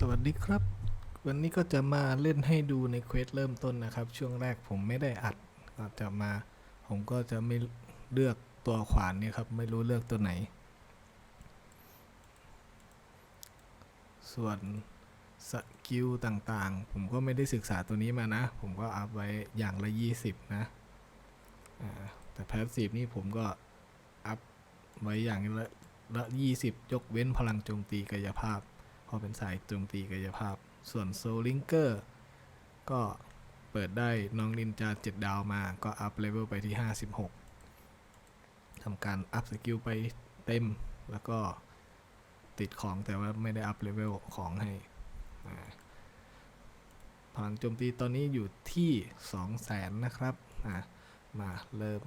สวัสดีครับ วันนี้ก็จะมาเล่นให้ดูในเควสเริ่มต้นนะครับ ช่วงแรกผมไม่ได้อัด ก็จะมา ผมก็จะไม่เลือกตัวขวานนี่ครับ ไม่รู้เลือกตัวไหน ส่วนสกิลต่างๆ ผมก็ไม่ได้ศึกษาตัวนี้มานะ ผมก็อัพไว้อย่างละ 20 นะ แต่แพสซีฟนี่ผมก็อัพไว้อย่างละละ 20 ยกเว้นพลังโจมตีกายภาพ พอเป็นสายโจมตีกายภาพ ส่วนโซลิงเกอร์ก็เปิดได้น้องนินจา 7 ดาวมาก็อัพเลเวลไปที่ 56ทำการอัพสกิลไปเต็ม แล้วก็ติดของแต่ว่าไม่ได้อัพเลเวลของให้อ่าพลังโจมตีตอนนี้อยู่ที่ 200,000 นะครับมาเริ่ม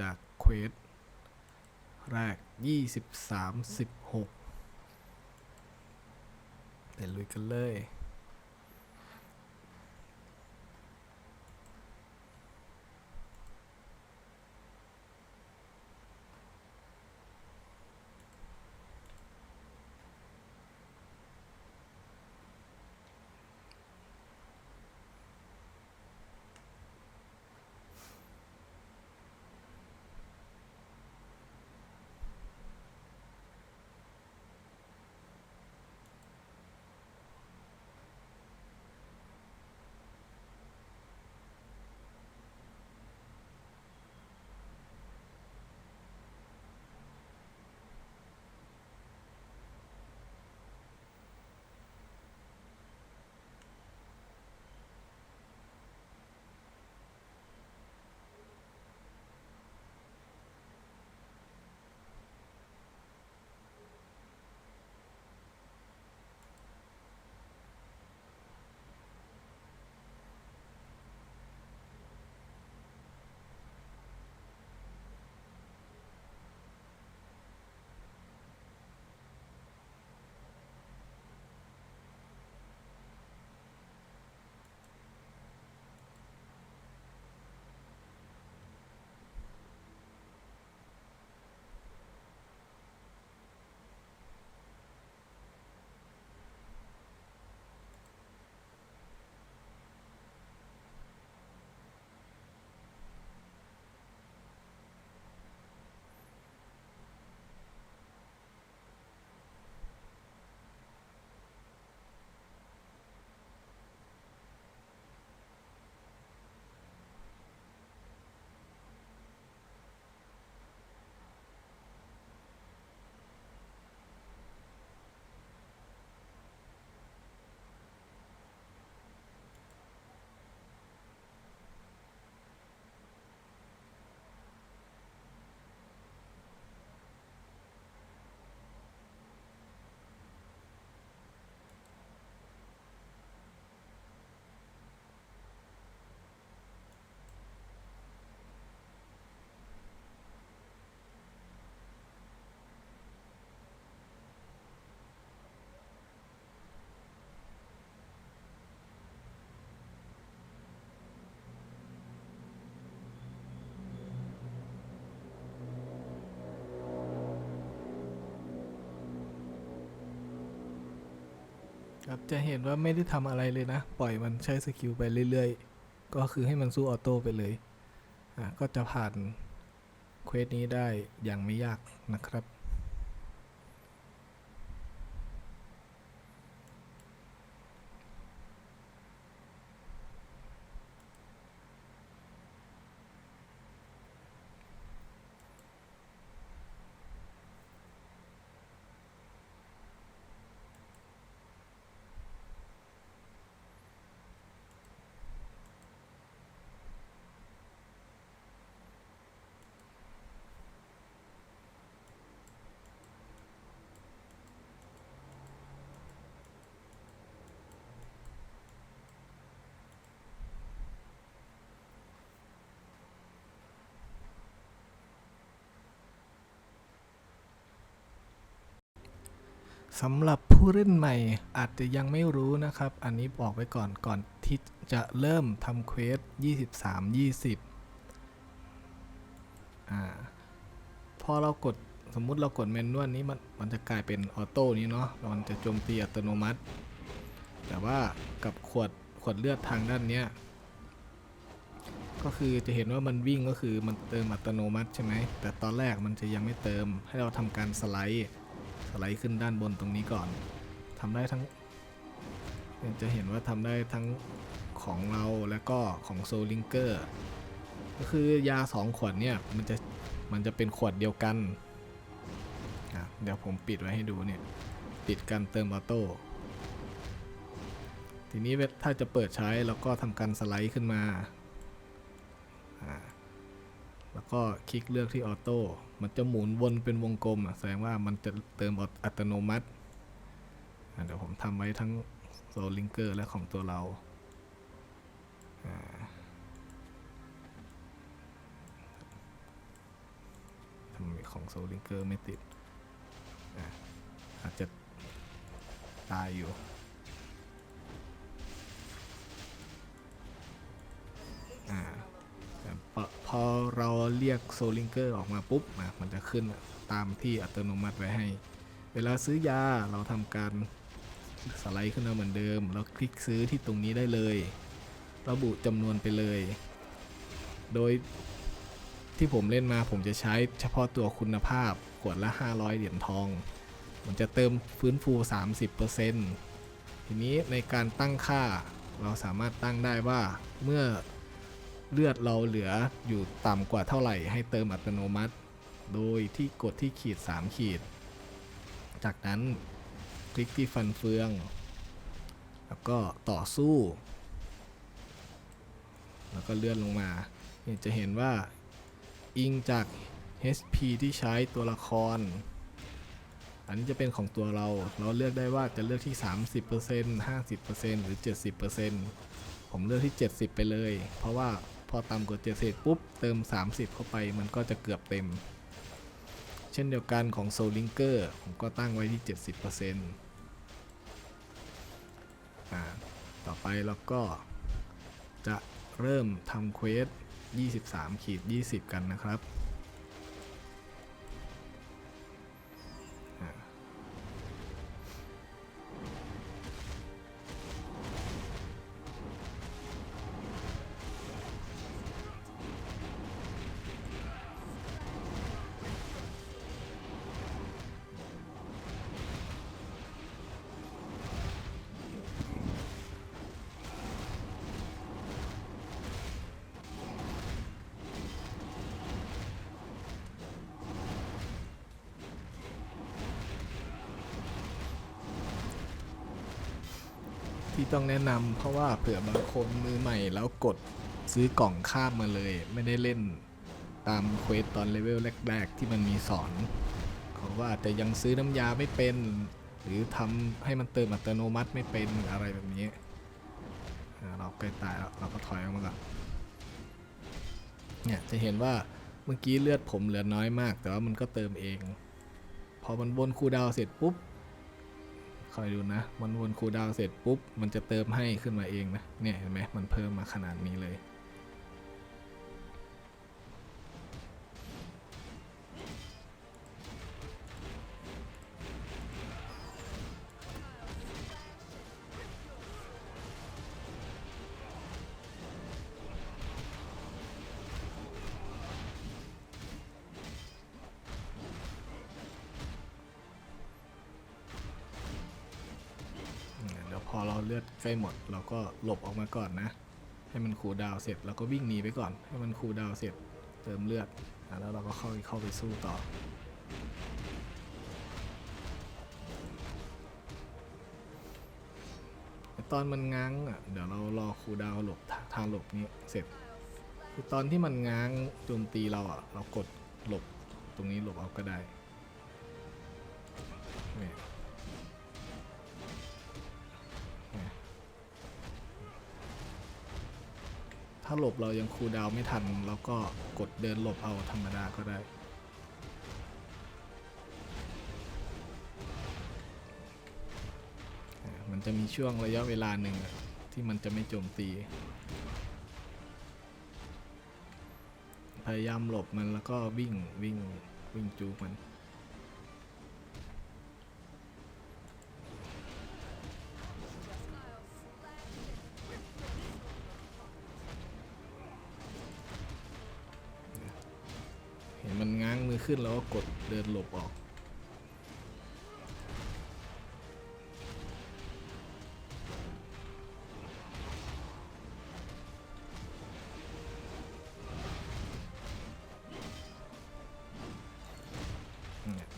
จากเควสแรก 23 16 ไปลุยกันเลย ครับจะเห็นว่าไม่ได้ทำอะไรเลยนะ ปล่อยมันใช้สกิลไปเรื่อยๆ ก็คือให้มันสู้ออโต้ไปเลย อะ ก็จะผ่านเควสนี้ได้อย่างไม่ยากนะครับ สำหรับผู้เล่นใหม่อาจจะยังไม่รู้นะครับ อันนี้บอกไว้ก่อนก่อนที่จะเริ่มทำเควส 23 20อ่าพอเรากดสมมุติเรากดเมนนวลนี้มันมันจะกลายเป็นออโต้นี้เนาะมันจะโจมตีอัตโนมัติ แต่ว่ากับขวดขวดเลือดทางด้านเนี้ยก็คือจะเห็นว่ามันวิ่งก็คือมันเติมอัตโนมัติใช่ไหมแต่ตอนแรกมันจะยังไม่เติมให้เราทำการสไลด์ สไลด์ขึ้นด้านบนตรงนี้ก่อนทำได้ทั้งจะเห็นว่าทำได้ทั้งของเราและก็ของโซลิงเกอร์ก็คือยาสองขวดเนี่ยมันจะมันจะเป็นขวดเดียวกันเดี๋ยวผมปิดไว้ให้ดูเนี่ยปิดการเติมออโต้ทีนี้เวลถ้าจะเปิดใช้เราก็ทำการสไลด์ขึ้นมา แล้วก็คลิกเลือกที่ออโต้ มันจะหมุนวนเป็นวงกลมอะแสดงว่ามันจะเติมอัตโนมัติเดี๋ยวผมทำไว้ทั้งโซลิงเกอร์และของตัวเราทำไมของโซลิงเกอร์ไม่ติดอาจจะตายอยู่อ่า พอเราเรียกโซลิงเกอร์ออกมาปุ๊บอะมันจะขึ้นตามที่อัตโนมัติไว้ให้ เวลาซื้อยาเราทำการสไลด์ขึ้นมาเหมือนเดิม แล้วคลิกซื้อที่ตรงนี้ได้เลย ระบุจำนวนไปเลย โดยที่ผมเล่นมาผมจะใช้เฉพาะตัวคุณภาพขวดละ 500 เหรียญทอง มันจะเติมฟื้นฟู 30%ทีนี้ในการตั้งค่าเราสามารถตั้งได้ว่าเมื่อ เลือดเราเหลืออยู่ต่ำกว่าเท่าไหร่ให้เติมอัตโนมัติ โดยที่กดที่ขีด 3 ขีด จากนั้นคลิกที่ฟันเฟือง แล้วก็ต่อสู้ แล้วก็เลื่อนลงมาจะเห็นว่าอิงจาก HP ที่ใช้ตัวละคร อันนี้จะเป็นของตัวเรา เราเลือกได้ว่าจะเลือกที่ 30% 50%หรือ 70%ผมเลือกที่ 70 ไปเลย เพราะว่า อต่ำกว่า70ปุ๊บเติม 30 เข้าไปมันก็จะเกือบเต็ม เช่นเดียวกันของโซลิงเกอร์ผมก็ตั้งไว้ที่ 70%อ่าต่อไปเราก็จะเริ่มทำเควส 23ขีด20 กันนะครับ ที่ต้องแนะนำเพราะว่าเผื่อบางคนมือใหม่แล้วกดซื้อกล่องข้ามมาเลย ไม่ได้เล่นตามเควสตอนเลเวลแรกๆที่มันมีสอนเขาว่าอาจจะยังซื้อน้ำยาไม่เป็น หรือทำให้มันเติมอัตโนมัติไม่เป็นอะไรแบบนี้ เราใกล้ตายแล้วเราก็ถอยออกมาก่อนเนี่ยจะเห็นว่าเมื่อกี้เลือดผมเหลือน้อยมาก แต่ว่ามันก็เติมเอง พอมันบนคูดาวเสร็จปุ๊บ คอยดูนะ มันวนคูดาวเสร็จปุ๊บ มันจะเติมให้ขึ้นมาเองนะ เนี่ยเห็นไหมมันเพิ่มมาขนาดนี้เลย เดี๋ยวพอเราเลือดใกล้หมด เราก็หลบออกมาก่อนนะ ให้มันคูลดาวเสร็จเราก็วิ่งหนีไปก่อน ให้มันคูลดาวเสร็จเติมเลือดอแล้วเราก็เข้าเข้าไปสู้ต่อตอนมันง้างอะเดี๋ยวเรารอคูลดาวหลบทางทางหลบนี้เสร็จคือตอนที่มันง้างโจมตีเราอะ เรากดหลบตรงนี้หลบเอาก็ได้าหลบเรายังคูลดาวไม่ทันเราก็กดเดินหลบเอาธรรมดาก็ได้ มันจะมีช่วงระยะเวลาหนึ่งที่มันจะไม่โจมตี พยายามหลบมันแล้วก็วิ่งวิ่งวิ่งจูบมัน ขึ้นแล้วก็กดเดินหลบออก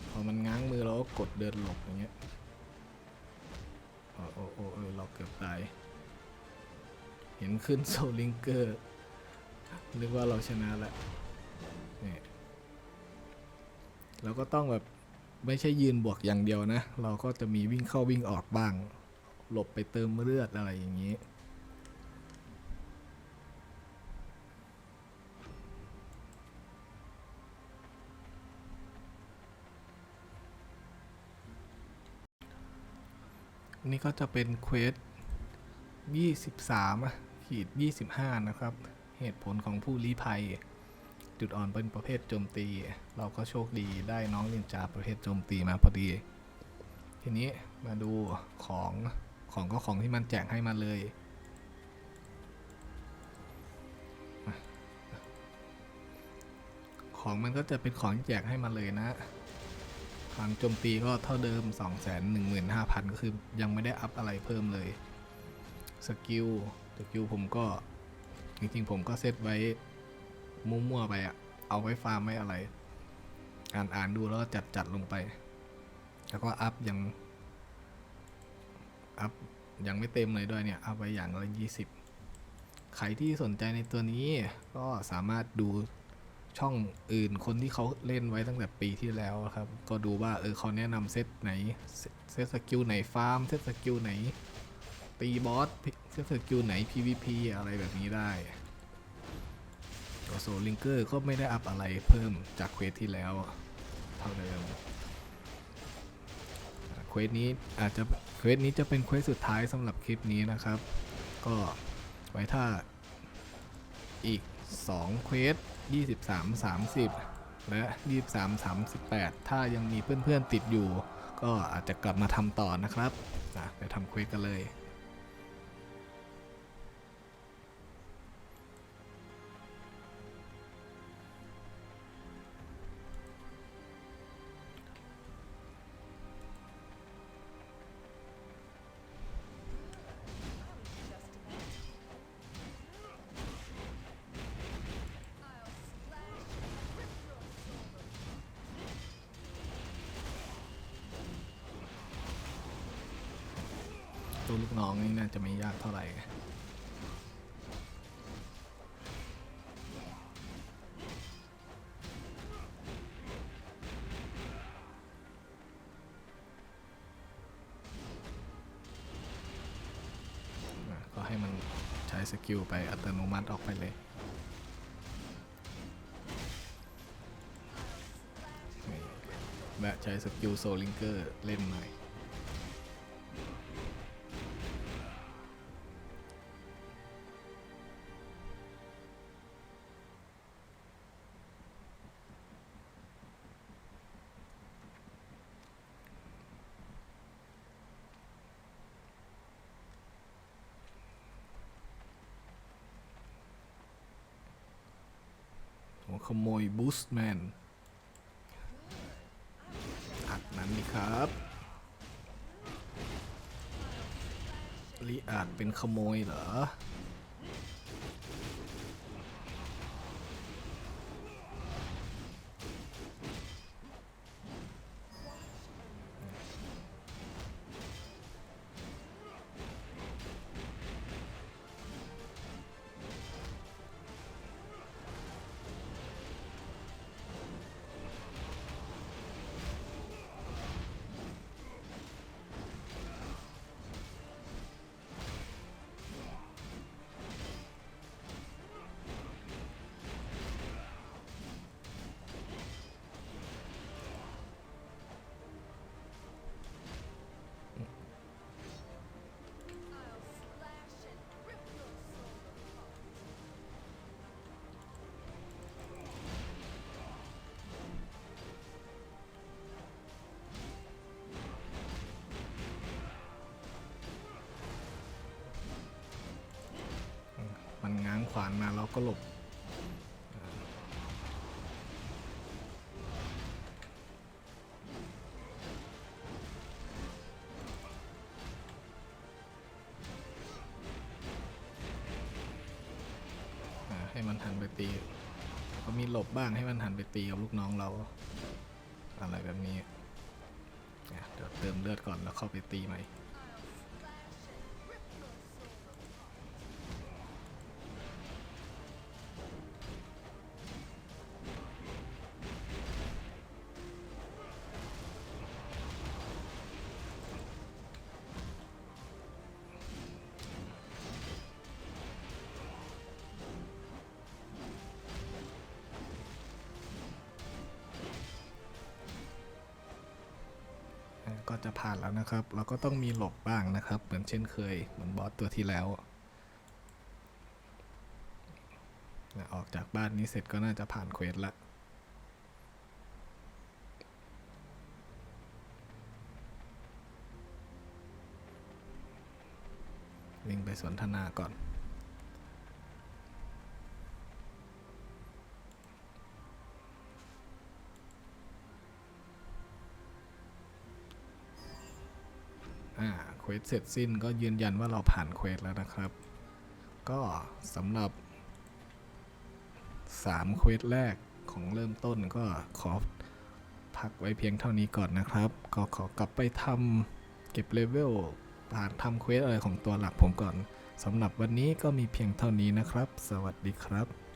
พอมันง้างมือเราก็กดเดินหลบอย่างเงี้ย โอ้โอ้โอ้เราเกือบตาย เห็นขึ้นโซลิงเกอร์นึกว่าเราชนะแล้ว เราก็ต้องแบบไม่ใช่ยืนบวกอย่างเดียวนะ เราก็จะมีวิ่งเข้าวิ่งออกบ้าง หลบไปเติมเลือดอะไรอย่างนี้ นี่ก็จะเป็นเควส 23ขีด25 นะครับ เหตุผลของผู้ลี้ภัย จุดอ่อนเป็นประเภทโจมตี เราก็โชคดีได้น้องลินจาประเภทโจมตีมาพอดี ทีนี้มาดูของของก็ของที่มันแจกให้มาเลยของมันก็จะเป็นของที่แจกให้มาเลยนะทางโจมตีก็เท่าเดิม 215,000 ก็คือยังไม่ได้อัพอะไรเพิ่มเลย สกิล สกิลผมก็ จริงๆ ผมก็เซตไว้ มั่วๆไปอะเอาไว้ฟาร์มไม่อะไร อ่านอ่านดูแล้วจัดจัดลงไป แล้วก็อัพยัง อัพยังไม่เต็มเลยด้วยเนี่ย อัพไว้อย่างละ20ใครที่สนใจในตัวนี้ก็สามารถดูช่องอื่นคนที่เขาเล่นไว้ตั้งแต่ปีที่แล้วครับ ก็ดูว่าเออเขาแนะนำเซตไหน เซตสกิลไหนฟาร์ม เซตสกิลไหนตีบอส เซตสกิลไหน PVP อะไรแบบนี้ได้ โซลิงเกอร์ก็ไม่ได้อัพอะไรเพิ่มจากเควสที่แล้ว เท่าเดิมเควสนี้อาจจะเควสนี้จะเป็นเควสสุดท้ายสำหรับคลิปนี้นะครับ ก็ไว้ถ้าอีก2เควส23 30 และ 23 38 ถ้ายังมีเพื่อนๆติดอยู่ ก็อาจจะกลับมาทำต่อนะครับอะไปทำเควสกันเลย ลูกน้องนี่น่าจะไม่ยากเท่าไหร่ก็ให้มันใช้สกิลไปอัตโนมัติออกไปเลยและใช้สกิลโซลิงเกอร์เล่นหน่อย ขโมยบูสต์แมนอัดนั้นนี่ครับลิอาจเป็นขโมยเหรอานมาเราก็หลบให้มันหันไปตีก็มีหลบบ้างให้มันหันไปตีกับลูกน้องเรา อะไรแบบนี้เดี๋ยวเติมเลือดก่อนแล้วเข้าไปตีใหม่ ก็จะผ่านแล้วนะครับ เราก็ต้องมีหลบบ้างนะครับ เหมือนเช่นเคย เหมือนบอสตัวที่แล้วอออกจากบ้านนี้เสร็จก็น่าจะผ่านเควสละวิ่งไปสนทนาก่อน อ่าเควสเสร็จสิ้นก็ยืนยันว่าเราผ่านเควสแล้วนะครับ ก็สำหรับ3เควสแรกของเริ่มต้นก็ขอพักไว้เพียงเท่านี้ก่อนนะครับ ก็ขอกลับไปทำเก็บเลเวลผ่านทำเควสอะไรของตัวหลักผมก่อนสำหรับวันนี้ก็มีเพียงเท่านี้นะครับ สวัสดีครับ